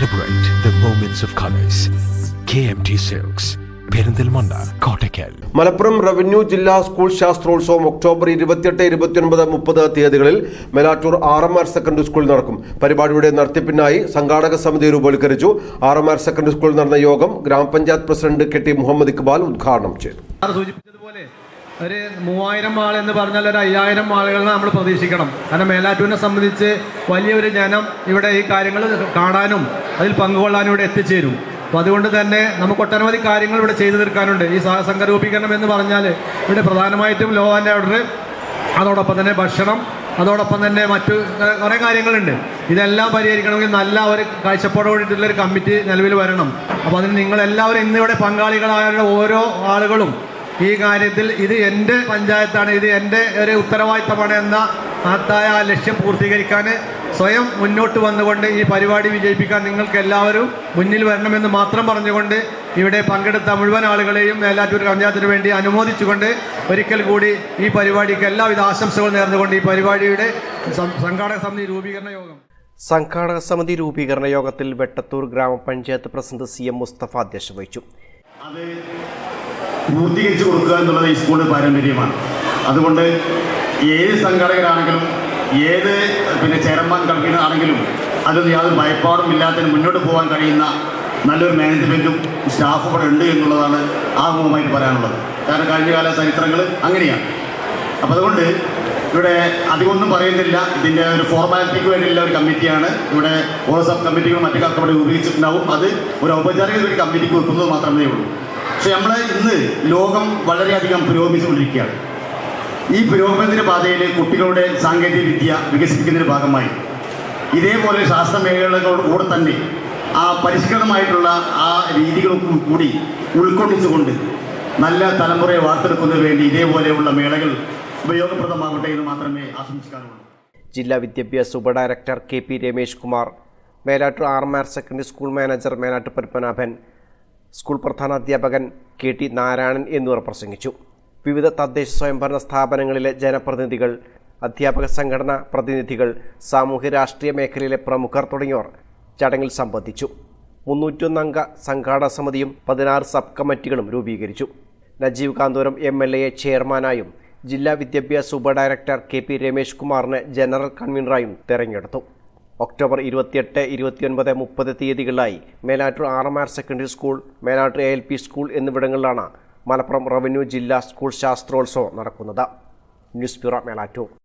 Celebrate the moments of colors. KMT Silks, Perinthalmanna Kottakkal Malappuram revenue ജില്ലാ school ശാസ്ത്രോത്സവം October ഇരുപത്തിയെട്ട് ഇരുപത്തിയൊൻപത് മുപ്പത് തീയതികളിൽ Melattur R M R secondary സ്കൂളിൽ നടക്കും. പരിപാടിയുടെ നടത്തിപ്പിനായി സംഘാടക സമിതി രൂപവൽക്കരിച്ചു. ആർ എം ആർ സെക്കൻഡറി സ്കൂളിൽ നടന്ന യോഗം ഗ്രാമപഞ്ചായത്ത് president K T Muhammad Iqbal ഉദ്ഘാടനം ചെയ്തു. സൂചിപ്പിച്ചതുപോലെ ഒരു മൂവായിരം ആൾ എന്ന് പറഞ്ഞാൽ ഒരു അയ്യായിരം ആളുകളെ നമ്മൾ പ്രതീക്ഷിക്കണം. കാരണം മേലാറ്റൂരിനെ സംബന്ധിച്ച് വലിയൊരു ജനം ഇവിടെ ഈ കാര്യങ്ങൾ കാണാനും അതിൽ പങ്കുകൊള്ളാനും ഇവിടെ എത്തിച്ചേരും. അപ്പോൾ അതുകൊണ്ട് തന്നെ നമുക്ക് ഒട്ടനവധി കാര്യങ്ങൾ ഇവിടെ ചെയ്തു തീർക്കാനുണ്ട്. ഈ സംഘരൂപീകരണം എന്ന് പറഞ്ഞാൽ ഇവിടെ പ്രധാനമായിട്ടും ലോ ആൻഡ് ഓർഡർ അതോടൊപ്പം തന്നെ ഭക്ഷണം അതോടൊപ്പം തന്നെ മറ്റു കുറേ കാര്യങ്ങളുണ്ട്. ഇതെല്ലാം പരിഹരിക്കണമെങ്കിൽ നല്ല ഒരു കാഴ്ചപ്പാടോടിയിട്ടുള്ള ഒരു കമ്മിറ്റി നിലവിൽ വരണം. അപ്പോൾ അതിന് നിങ്ങളെല്ലാവരും ഇന്നിവിടെ പങ്കാളികളായ ഓരോ ആളുകളും ഈ കാര്യത്തിൽ ഇത് എന്റെ പഞ്ചായത്താണ്. ഇത് എന്റെ ഒരു ഉത്തരവാദിത്തമാണ് എന്ന മഹത്തായ ആ ലക്ഷ്യം പൂർത്തീകരിക്കാൻ സ്വയം മുന്നോട്ട് വന്നുകൊണ്ട് ഈ പരിപാടി വിജയിപ്പിക്കാൻ നിങ്ങൾക്ക് എല്ലാവരും മുന്നിൽ വരണമെന്ന് മാത്രം പറഞ്ഞുകൊണ്ട് ഇവിടെ പങ്കെടുത്ത മുഴുവൻ ആളുകളെയും മേലാറ്റൂർ പഞ്ചായത്തിന് വേണ്ടി അനുമോദിച്ചുകൊണ്ട് ഒരിക്കൽ കൂടി ഈ പരിപാടിക്ക് എല്ലാവിധ ആശംസകളും നേർന്നുകൊണ്ട് ഈ പരിപാടിയുടെ സംഘാടക സമിതി രൂപീകരണ യോഗം. സംഘാടക സമിതി രൂപീകരണ യോഗത്തിൽ വെട്ടത്തൂർ ഗ്രാമപഞ്ചായത്ത് പ്രസിഡന്റ് സി എം മുസ്തഫ അധ്യക്ഷത വഹിച്ചു. പൂർത്തീകരിച്ചു കൊടുക്കുക എന്നുള്ളത് ഈ സ്കൂളിന്റെ പാരമ്പര്യമാണ്. അതുകൊണ്ട് ഏത് സംഘാടകരാണെങ്കിലും ഏത് പിന്നെ ചെയർമാൻ കൺവീനർ ആണെങ്കിലും അതൊന്നും യാതൊരു ഭയപ്പാടും ഇല്ലാത്തതിന് മുന്നോട്ട് പോകാൻ കഴിയുന്ന നല്ലൊരു മാനേജ്മെന്റും സ്റ്റാഫും ഇവിടെ ഉണ്ട് എന്നുള്ളതാണ് ആമുഖമായിട്ട് പറയാനുള്ളത്. കാരണം കഴിഞ്ഞകാല ചരിത്രങ്ങൾ അങ്ങനെയാണ്. അപ്പോൾ അതുകൊണ്ട് ഇവിടെ അധികമൊന്നും പറയുന്നില്ല ഇതിന്റെ ഒരു ഫോർമാലിറ്റിക്ക് വേണ്ടിയുള്ള ഒരു കമ്മിറ്റിയാണ്. ഇവിടെ ഓരോ സബ് കമ്മിറ്റികളും മറ്റു കാലത്ത് ഇവിടെ ഉപയോഗിച്ചിട്ടുണ്ടാവും. അത് ഒരു ഔപചാരിക ഒരു കമ്മിറ്റിക്ക് വെക്കുന്നത് മാത്രമേ ഉള്ളൂ. പക്ഷേ നമ്മൾ ഇന്ന് ലോകം വളരെയധികം പുരോഗമിച്ചുകൊണ്ടിരിക്കുകയാണ്. ഈ പുരോഗമനത്തിന്റെ പാതയിൽ കുട്ടികളുടെ സാങ്കേതിക വിദ്യ വികസിപ്പിക്കുന്നതിന്റെ ഭാഗമായി. ഇതേപോലെ ശാസ്ത്ര മേഖലകളോട് കൂടെ തന്നെ ആ പരിഷ്കൃതമായിട്ടുള്ള ആ രീതികൾക്കും കൂടി ഉൾക്കൊള്ളിച്ചുകൊണ്ട് നല്ല തലമുറയെ വാർത്തെടുക്കുന്നതിന് വേണ്ടി ഇതേപോലെയുള്ള മേളകൾ ഉപയോഗപ്രദമാകട്ടെ എന്ന് മാത്രമേ ആശംസിക്കാറുള്ളൂ ജില്ലാ വിദ്യാഭ്യാസ ഉപഡയറക്ടർ K P Ramesh Kumar Melattur R M R secondary school manager Melattu Padmanabhan school പ്രധാനാധ്യാപകൻ K T Narayanan എന്നിവർ പ്രസംഗിച്ചു. വിവിധ തദ്ദേശ സ്വയംഭരണ സ്ഥാപനങ്ങളിലെ ജനപ്രതിനിധികൾ അധ്യാപക സംഘടനാ പ്രതിനിധികൾ സാമൂഹ്യ രാഷ്ട്രീയ മേഖലയിലെ പ്രമുഖർ തുടങ്ങിയവർ ചടങ്ങിൽ സംബന്ധിച്ചു. മുന്നൂറ്റൊന്നംഗ സംഘാടക സമിതിയും പതിനാറ് സബ് കമ്മിറ്റികളും രൂപീകരിച്ചു. നജീവ് കാന്തോരം എം എൽ എയെ ചെയർമാനായും ജില്ലാ വിദ്യാഭ്യാസ ഉപഡയറക്ടർ കെ പി രമേഷ് കുമാറിനെ ജനറൽ കൺവീനറായും തെരഞ്ഞെടുത്തു. ഒക്ടോബർ ഇരുപത്തിയെട്ട് ഇരുപത്തിയൊൻപത് മുപ്പത് തീയതികളിലായി Melattur R M R secondary school Melattur A L P school എന്നിവിടങ്ങളിലാണ് മലപ്പുറം റവന്യൂ ജില്ലാ സ്കൂൾ ശാസ്ത്രോത്സവം നടക്കുന്നത്. News bureau Melattur.